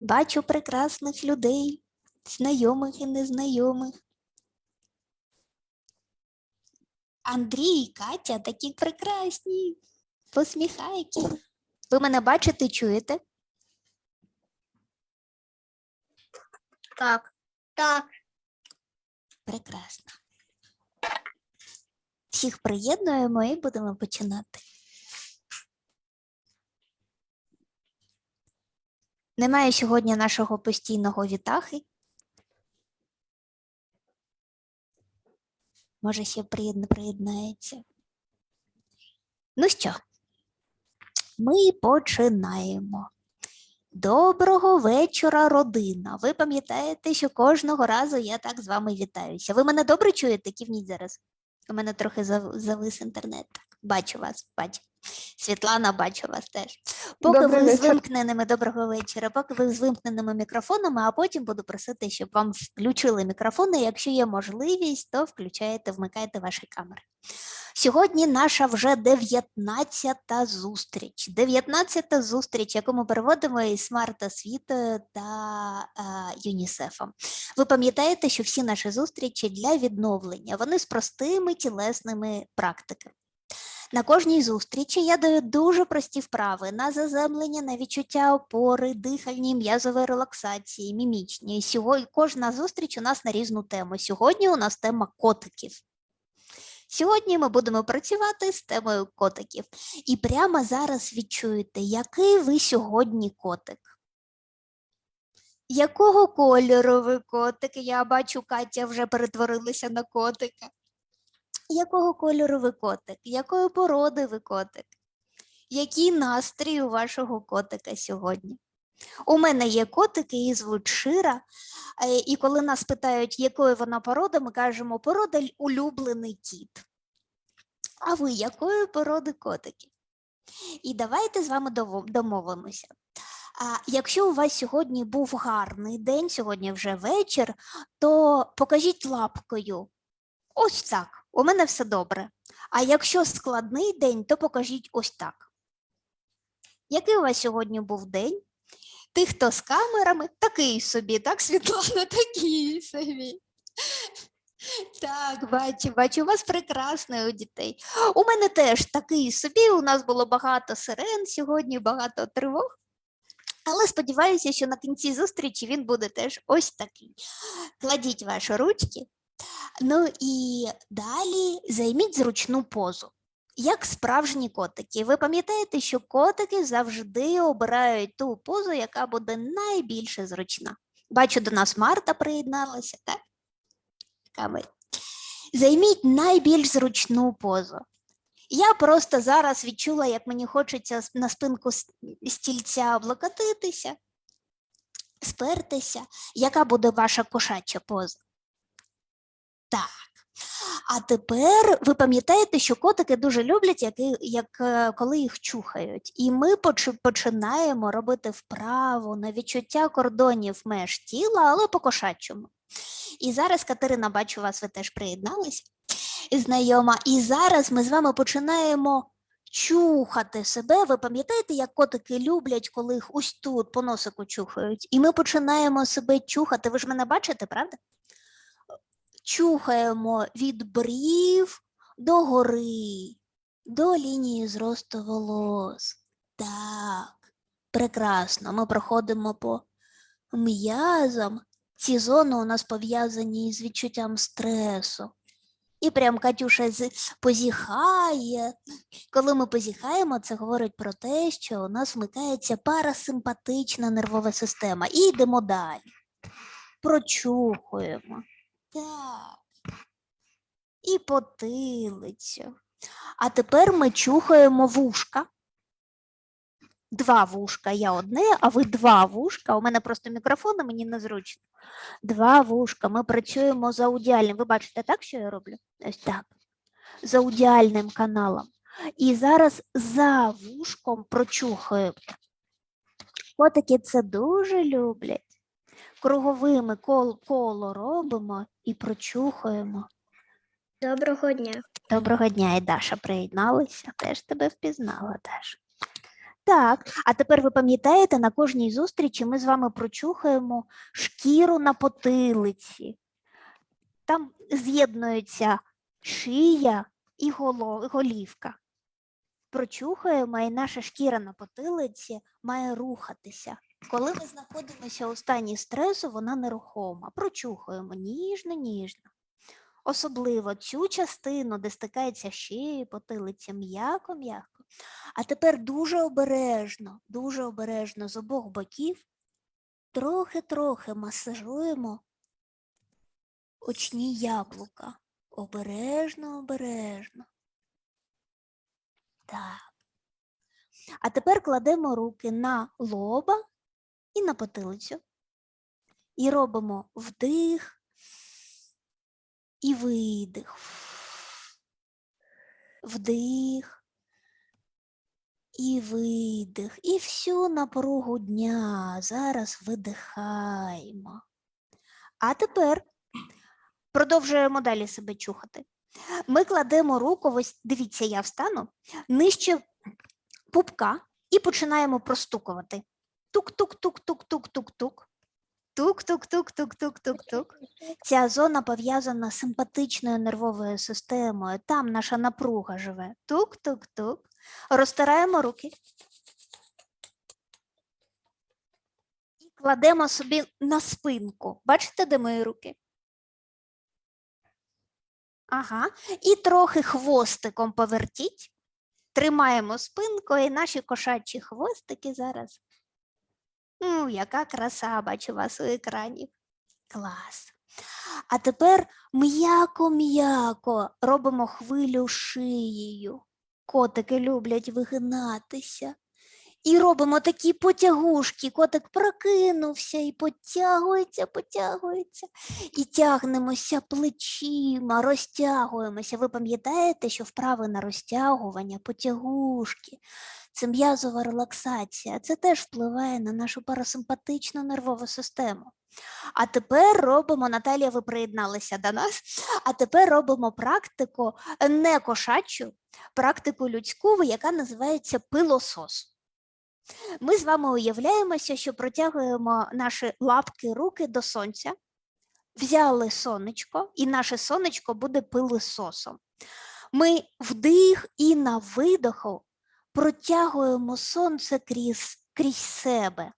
Бачу прекрасних людей, знайомих і незнайомих. Андрій і Катя такі прекрасні, посміхайки. Ви мене бачите, чуєте? Так. Так. Прекрасно. Всіх приєднуємо і будемо починати. Немає сьогодні нашого постійного вітахи. Може, ще приєдна- приєднається. Ну що, ми починаємо. Доброго вечора, родина. Ви пам'ятаєте, що кожного разу я так з вами вітаюся. Ви мене добре чуєте? Кивніть зараз. У мене трохи завис інтернет. Бачу вас, бачу. Світлана, бачу вас теж. Поки Добрий ви з вечір. вимкненими доброго вечора, поки ви з вимкненими мікрофонами, а потім буду просити, щоб вам включили мікрофони. Якщо є можливість, то включаєте, вмикайте ваші камери. Сьогодні наша вже 19-та зустріч. 19-та зустріч, яку ми переводимо із смарт освітою та е, ЮНІСЕФом. Ви пам'ятаєте, що всі наші зустрічі для відновлення, вони з простими тілесними практиками. На кожній зустрічі я даю дуже прості вправи на заземлення, на відчуття опори, дихальні, м'язової релаксації, мімічні. Сьогодні кожна зустріч у нас на різну тему. Сьогодні у нас тема котиків. Сьогодні ми будемо працювати з темою котиків. І прямо зараз відчуєте, який ви сьогодні котик. Якого кольору ви котик? Я бачу, Катя вже перетворилася на котика. Якого кольору ви котик? Якої породи ви котик? Який настрій у вашого котика сьогодні? У мене є котики, її звуть Шира. е, І коли нас питають, якої вона породи, ми кажемо порода улюблений кіт. А ви якої породи котики? І давайте з вами домовимося. Якщо у вас сьогодні був гарний день, сьогодні вже вечір, то покажіть лапкою. Ось так, у мене все добре. А якщо складний день, то покажіть ось так. Який у вас сьогодні був день? Тих, хто з камерами, такий собі, так, Світлана, такий собі. Так, бачу, бачу, у вас прекрасно у дітей. У мене теж такий собі, у нас було багато сирен сьогодні, багато тривог. Але сподіваюся, що на кінці зустрічі він буде теж ось такий. Кладіть ваші ручки. Ну і далі займіть зручну позу. Як справжні котики. Ви пам'ятаєте, що котики завжди обирають ту позу, яка буде найбільше зручна. Бачу, до нас Марта приєдналася, так? Камер. Займіть найбільш зручну позу. Я просто зараз відчула, як мені хочеться на спинку стільця облокотитися, спертися. Яка буде ваша кошача поза? Так. А тепер ви пам'ятаєте, що котики дуже люблять, як, як е, коли їх чухають. І ми починаємо робити вправу на відчуття кордонів меж тіла, але по кошачому. І зараз, Катерина, бачу вас, ви теж приєдналися знайома. І зараз ми з вами починаємо чухати себе. Ви пам'ятаєте, як котики люблять, коли їх ось тут по носику чухають? І ми починаємо себе чухати. Ви ж мене бачите, правда? Чухаємо від брів до гори, до лінії зросту волос. Так, прекрасно. Ми проходимо по м'язам. Ці зони у нас пов'язані з відчуттям стресу. І прям Катюша позіхає. Коли ми позіхаємо, це говорить про те, що у нас вмикається парасимпатична нервова система. І йдемо далі. Прочухуємо. Так. І потилицю. А тепер ми чухаємо вушка. Два вушка, я одне, а ви два вушка. У мене просто мікрофон, і мені незручно. Два вушка. Ми працюємо за аудіальним. Ви бачите так, що я роблю? Ось так. За аудіальним каналом. І зараз за вушком прочухаю. Котики це дуже люблять. Круговими кол коло робимо і прочухуємо. Доброго дня. Доброго дня, і Даша приєдналася. Теж тебе впізнала, Даша. Так, а тепер ви пам'ятаєте, на кожній зустрічі ми з вами прочухаємо шкіру на потилиці. Там з'єднується шия і голівка. Прочухаємо, і наша шкіра на потилиці має рухатися. Коли ми знаходимося у стані стресу, вона нерухома. Прочухуємо ніжно, ніжно. Особливо цю частину, де стикається шия і потилиця, м'яко, м'яко. А тепер дуже обережно, дуже обережно з обох боків трохи-трохи масажуємо очні яблука. Обережно, обережно. Так. А тепер кладемо руки на лоба і на потилицю. І робимо вдих і видих. Вдих і видих. І всю напругу дня зараз видихаємо. А тепер продовжуємо далі себе чухати. Ми кладемо руку, ось дивіться, я встану, нижче пупка і починаємо простукувати. Тук-тук-тук-тук-тук-тук-тук. Тук-тук-тук-тук-тук-тук-тук. Ця зона пов'язана з симпатичною нервовою системою. Там наша напруга живе. Тук-тук-тук. Розтираємо руки. І кладемо собі на спинку. Бачите, де мої руки? Ага. І трохи хвостиком повертіть. Тримаємо спинку і наші кошачі хвостики зараз. Ну, яка краса, бачу вас у екрані. Клас. А тепер м'яко-м'яко робимо хвилю шиєю. Котики люблять вигинатися. І робимо такі потягушки. Котик прокинувся і потягується, потягується. І тягнемося плечима, розтягуємося. Ви пам'ятаєте, що вправи на розтягування, потягушки, це м'язова релаксація. Це теж впливає на нашу парасимпатичну нервову систему. А тепер робимо, Наталія, ви приєдналися до нас. А тепер робимо практику не кошачу, практику людську, яка називається пилосос. Ми з вами уявляємося, що протягуємо наші лапки, руки до сонця, взяли сонечко, і наше сонечко буде пилососом. Ми вдих і на видоху протягуємо сонце крізь, крізь себе.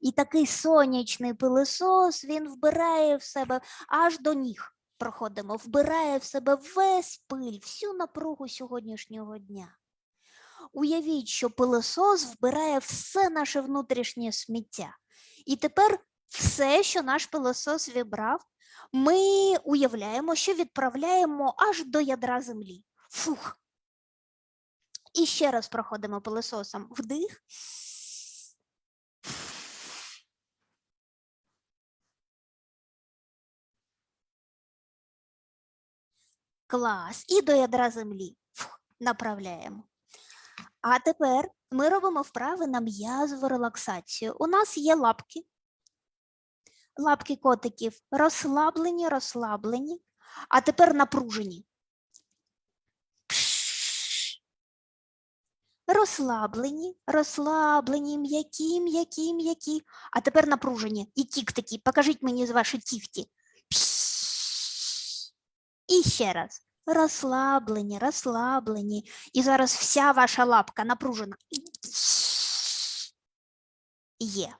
І такий сонячний пилосос він вбирає в себе аж до ніг. Проходимо, вбирає в себе весь пиль, всю напругу сьогоднішнього дня. Уявіть, що пилосос вбирає все наше внутрішнє сміття. І тепер все, що наш пилосос вібрав, ми уявляємо, що відправляємо аж до ядра землі. Фух. І ще раз проходимо пилососом вдих. Клас. І до ядра землі Фух, направляємо. А тепер ми робимо вправи на м'язову релаксацію. У нас є лапки. Лапки котиків розслаблені, розслаблені, а тепер напружені. Розслаблені, розслаблені, м'які, м'які, м'які. А тепер напружені. І тік такі. Покажіть мені з ваші тіхті. І ще раз. Розслаблені, розслаблені. І зараз вся ваша лапка напружена. Є.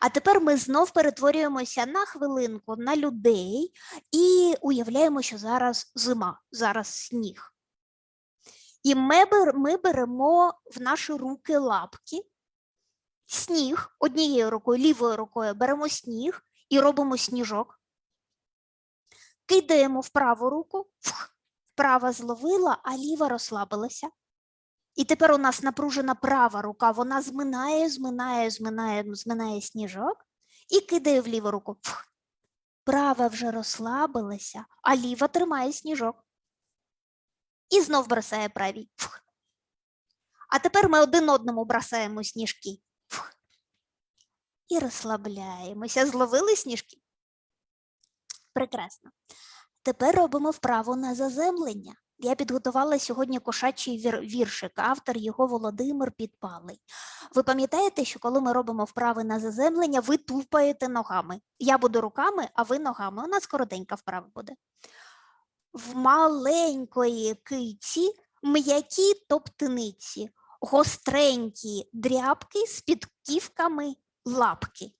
А тепер ми знов перетворюємося на хвилинку на людей і уявляємо, що зараз зима, зараз сніг. І ми, беремо в наші руки лапки, сніг однією рукою, лівою рукою беремо сніг і робимо сніжок. Кидаємо в праву руку, фух, права зловила, а ліва розслабилася. І тепер у нас напружена права рука, вона зминає, зминає, зминає, зминає сніжок і кидає в ліву руку. Фух. Права вже розслабилася, а ліва тримає сніжок. І знов бросає правій. Фух. А тепер ми один одному бросаємо сніжки. Фух. І розслабляємося. Зловили сніжки? Прекрасно. Тепер робимо вправу на заземлення. Я підготувала сьогодні кошачий вір- віршик, автор його Володимир Підпалий. Ви пам'ятаєте, що коли ми робимо вправи на заземлення, ви тупаєте ногами. Я буду руками, а ви ногами. У нас коротенька вправа буде. В маленької киці м'які топтиниці, гостренькі дрябки з підківками лапки.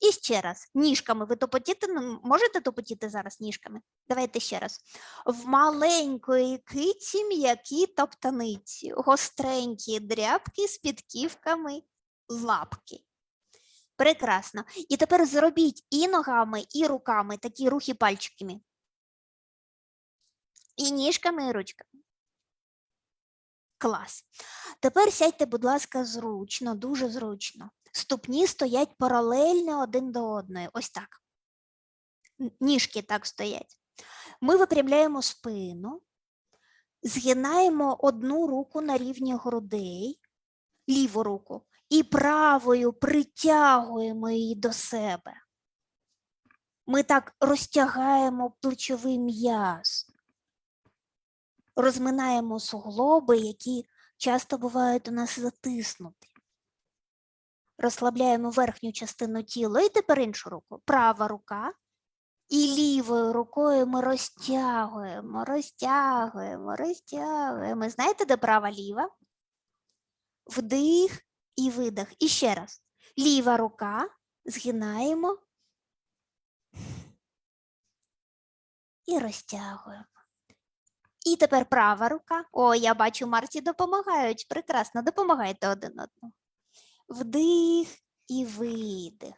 І ще раз, ніжками ви топотіти можете топотіти зараз ніжками? Давайте ще раз. В маленької киці м'які топтаниці, гостренькі дрябки з підківками лапки. Прекрасно. І тепер зробіть і ногами, і руками такі рухи пальчиками. І ніжками, і ручками. Клас. Тепер сядьте, будь ласка, зручно, дуже зручно. Ступні стоять паралельно один до одної. Ось так. Ніжки так стоять. Ми випрямляємо спину, згинаємо одну руку на рівні грудей, ліву руку, і правою притягуємо її до себе. Ми так розтягаємо плечовий м'яз, розминаємо суглоби, які часто бувають у нас затиснуті. Розслабляємо верхню частину тіла і тепер іншу руку. Права рука. І лівою рукою ми розтягуємо, розтягуємо, розтягуємо. Знаєте, де права ліва? Вдих і видих. І ще раз. Ліва рука згинаємо і розтягуємо. І тепер права рука. О, я бачу, Марті допомагають. Прекрасно, допомагайте один одному. Вдих і видих.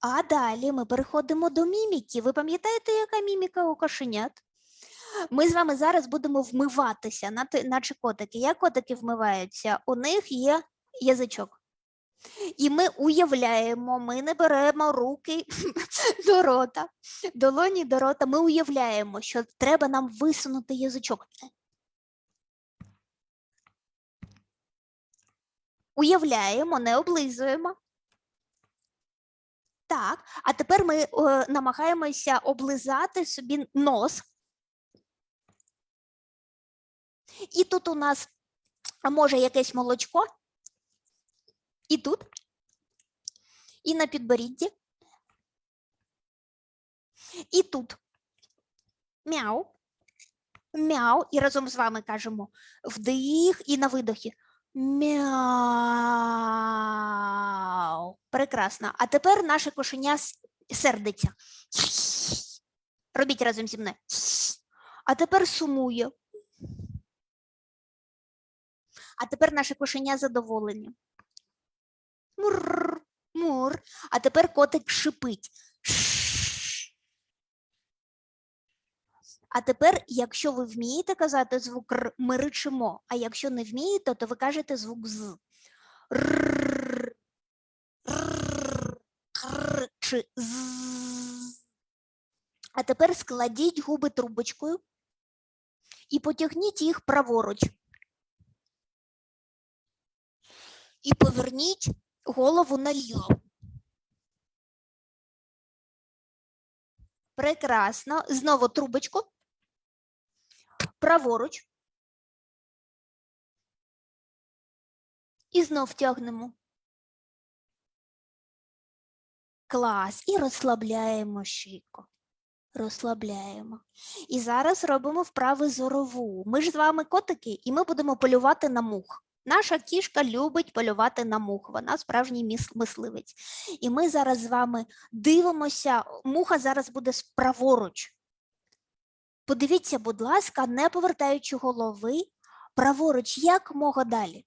А далі ми переходимо до міміки. Ви пам'ятаєте, яка міміка у кошенят? Ми з вами зараз будемо вмиватися, наче котики. Як котики вмиваються? У них є язичок. І ми уявляємо, ми не беремо руки до рота, долоні до рота. Ми уявляємо, що треба нам висунути язичок. Уявляємо, не облизуємо. Так, а тепер ми е, намагаємося облизати собі нос. І тут у нас може якесь молочко. І тут. І на підборідді. І тут. Мяу. Мяу. І разом з вами кажемо вдих і на видохі. Мяу. Прекрасно. А тепер наше кошеня сердиться. Робіть разом зі мною. А тепер сумує. А тепер наше кошеня задоволення. Мур, мур. А тепер котик шипить. А тепер, якщо ви вмієте казати звук Р, ми ричимо, а якщо не вмієте, то ви кажете звук з. А тепер складіть губи трубочкою і потягніть їх праворуч. І поверніть голову наліво. Прекрасно. Знову трубочку. Праворуч. І знов тягнемо. Клас. І розслабляємо шийку. Розслабляємо. І зараз робимо вправи зорову. Ми ж з вами котики, і ми будемо полювати на мух. Наша кішка любить полювати на мух. Вона справжній мисливець. І ми зараз з вами дивимося. Муха зараз буде праворуч. Подивіться, будь ласка, не повертаючи голови, праворуч як мога далі.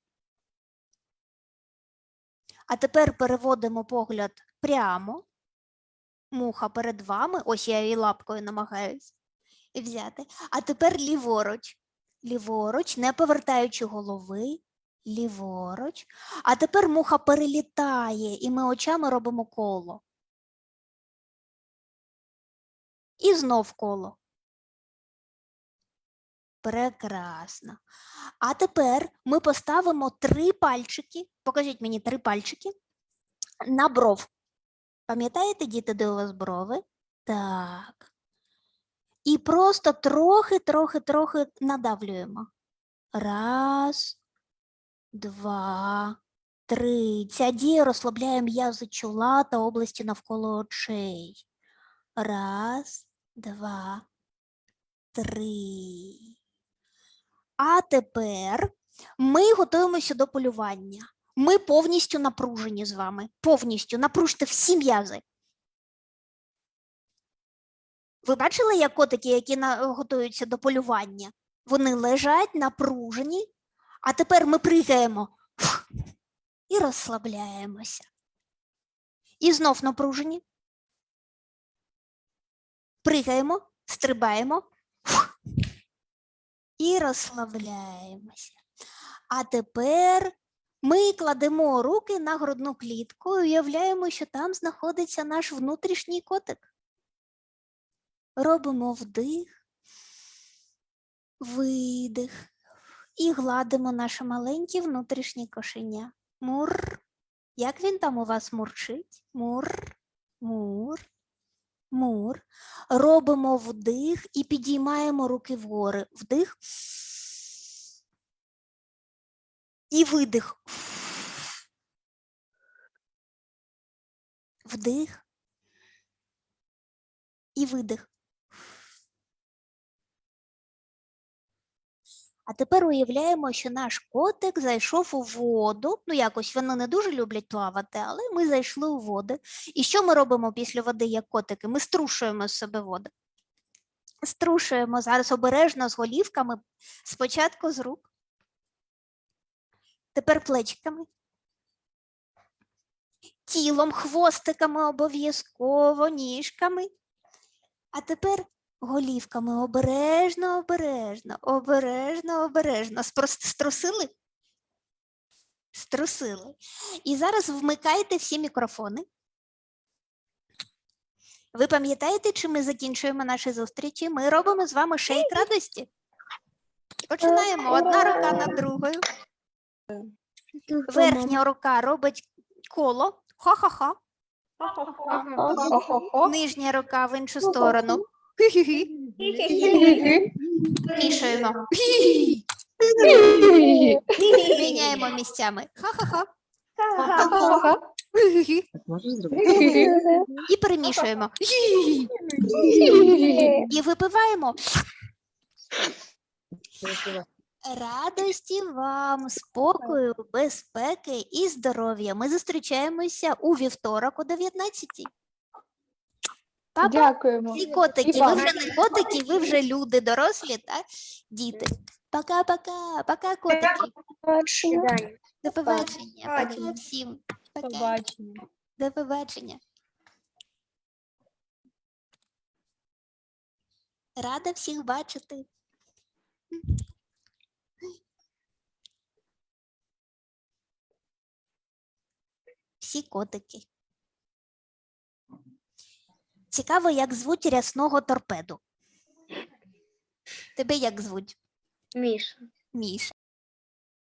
А тепер переводимо погляд прямо. Муха перед вами. Ось я її лапкою намагаюсь взяти. А тепер ліворуч. Ліворуч, не повертаючи голови. Ліворуч. А тепер муха перелітає, і ми очами робимо коло. І знов коло. Прекрасно. А тепер ми поставимо три пальчики. Покажіть мені три пальчики на бров. Пам'ятаєте, діти, де у вас брови? Так. І просто трохи, трохи, трохи надавлюємо. Раз, два, три. Ця дія розслабляє м'язи чола та області навколо очей. Раз, два, три. А тепер ми готуємося до полювання. Ми повністю напружені з вами. Повністю напружте всі м'язи. Ви бачили, як котики, які готуються до полювання? Вони лежать напружені, а тепер ми пригаємо і розслабляємося. І знов напружені. Пригаємо, стрибаємо і розслабляємося. А тепер ми кладемо руки на грудну клітку і уявляємо, що там знаходиться наш внутрішній котик. Робимо вдих, видих і гладимо наше маленьке внутрішнє кошеня. Мур. Як він там у вас мурчить? Мур, мур, мур. Робимо вдих і підіймаємо руки вгори. Вдих. І видих. Вдих. І видих. А тепер уявляємо, що наш котик зайшов у воду. Ну, якось вони не дуже люблять плавати, але ми зайшли у воду. І що ми робимо після води, як котики? Ми струшуємо з себе воду. Струшуємо зараз обережно з голівками, спочатку з рук. Тепер плечиками. Тілом, хвостиками обов'язково, ніжками. А тепер голівками обережно, обережно, обережно, обережно. Струсили? Струсили. І зараз вмикайте всі мікрофони. Ви пам'ятаєте, чи ми закінчуємо наші зустрічі? Ми робимо з вами шейк радості. Починаємо. Одна рука над другою. Верхня рука робить коло. Ха-ха-ха. Нижня рука в іншу сторону. Хі-хі-хі. Мішаємо. Хі-хі-хі. Міняємо місцями. Ха-ха-ха. Хі-хі-хі. І перемішуємо. Хі-хі-хі. І випиваємо. Радості вам, спокою, безпеки і здоров'я. Ми зустрічаємося у вівторок о 19 Папа, Дякуємо. всі котики, ви вже не котики, ви вже люди, дорослі та діти. Пока-пока, пока, котики. До побачення. Пока всім. Пока. Побачення. До побачення. Рада всіх бачити. Всі котики. Цікаво, як звуть рясного торпеду. Тебе як звуть? Міша. Міша.